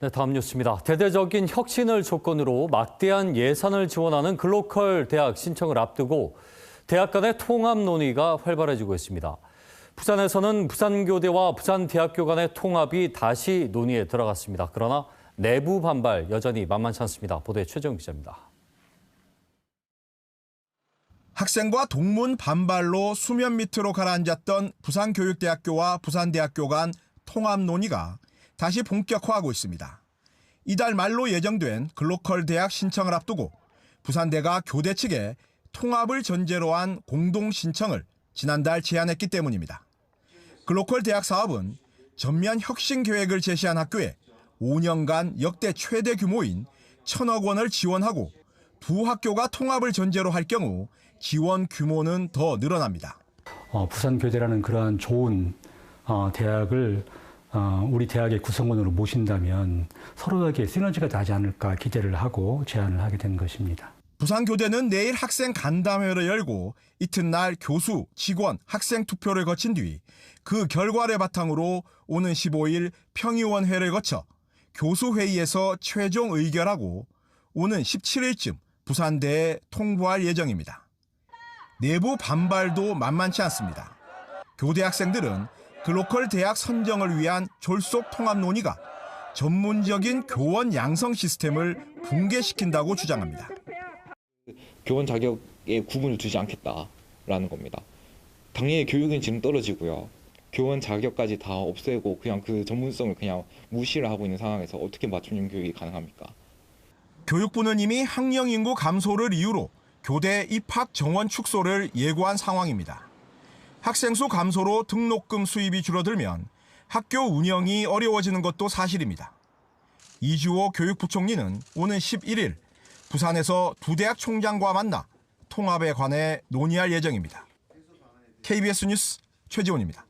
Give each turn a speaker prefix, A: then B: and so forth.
A: 네, 다음 뉴스입니다. 대대적인 혁신을 조건으로 막대한 예산을 지원하는 글로컬 대학 신청을 앞두고 대학 간의 통합 논의가 활발해지고 있습니다. 부산에서는 부산교대와 부산대학교 간의 통합이 다시 논의에 들어갔습니다. 그러나 내부 반발 여전히 만만치 않습니다. 보도에 최정 기자입니다.
B: 학생과 동문 반발로 수면 밑으로 가라앉았던 부산교육대학교와 부산대학교 간 통합 논의가 다시 본격화하고 있습니다. 이달 말로 예정된 글로컬 대학 신청을 앞두고 부산대가 교대 측에 통합을 전제로 한 공동 신청을 지난달 제안했기 때문입니다. 글로컬 대학 사업은 전면 혁신 계획을 제시한 학교에 5년간 역대 최대 규모인 천억 원을 지원하고 두 학교가 통합을 전제로 할 경우 지원 규모는 더 늘어납니다.
C: 어, 부산교대라는 그러한 좋은 어, 대학을 어, 우리 대학의 구성원으로 모신다면 서로에게 시너지가 나지 않을까 기대를 하고 제안을 하게 된 것입니다.
B: 부산교대는 내일 학생 간담회를 열고 이튿날 교수, 직원, 학생 투표를 거친 뒤 그 결과를 바탕으로 오는 15일 평의원회를 거쳐 교수회의에서 최종 의결하고 오는 17일쯤 부산대에 통보할 예정입니다. 내부 반발도 만만치 않습니다. 교대 학생들은 글로컬 대학 선정을 위한 졸속 통합 논의가 전문적인 교원 양성 시스템을 붕괴시킨다고 주장합니다.
D: 교원 자격에 구분을 두지 않겠다라는 겁니다. 당연히 교육은 지금 떨어지고요. 교원 자격까지 다 없애고 그냥 그 전문성을 그냥 무시를 하고 있는 상황에서 어떻게 맞춤형 교육이 가능합니까?
B: 교육부는 이미 학령 인구 감소를 이유로 교대 입학 정원 축소를 예고한 상황입니다. 학생 수 감소로 등록금 수입이 줄어들면 학교 운영이 어려워지는 것도 사실입니다. 이주호 교육부총리는 오는 11일 부산에서 두 대학 총장과 만나 통합에 관해 논의할 예정입니다. KBS 뉴스 최지원입니다.